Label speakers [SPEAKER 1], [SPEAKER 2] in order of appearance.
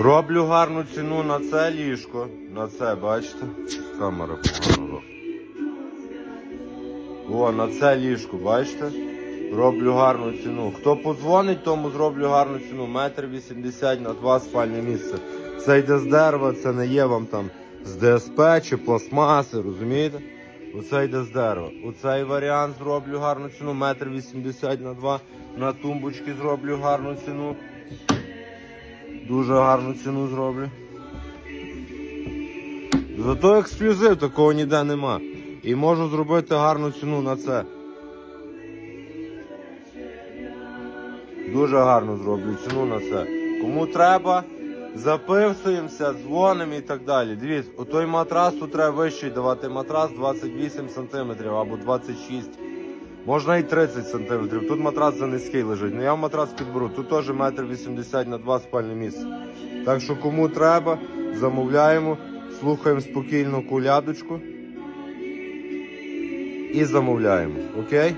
[SPEAKER 1] Роблю гарну ціну на це ліжко. На це, бачите? Камера погано. О, на це ліжко, бачите? Роблю гарну ціну. Хто подзвонить, тому зроблю гарну ціну. Метр вісімдесят на два спальне місце. Це йде з дерева, це не є вам там з ДСП чи пластмаси, розумієте? Оце йде з дерева. Оцей варіант зроблю гарну ціну. Метр вісімдесят на два. На тумбочки зроблю гарну ціну. Дуже гарну ціну зроблю. Зато ексклюзив такого ніде нема. І можу зробити гарну ціну на це. Дуже гарно зроблю ціну на це. Кому треба, записуємося, дзвонимо і так далі. Дивіться, у той матрас тут треба вищий давати матрас 28 см або 26 Можна і 30 см. Тут матрас за низький лежить. Ну я матрас підберу. Тут теж метр 80 на 2 спальне місце. Так що кому треба, замовляємо, слухаємо спокійно кулядочку і замовляємо. Окей?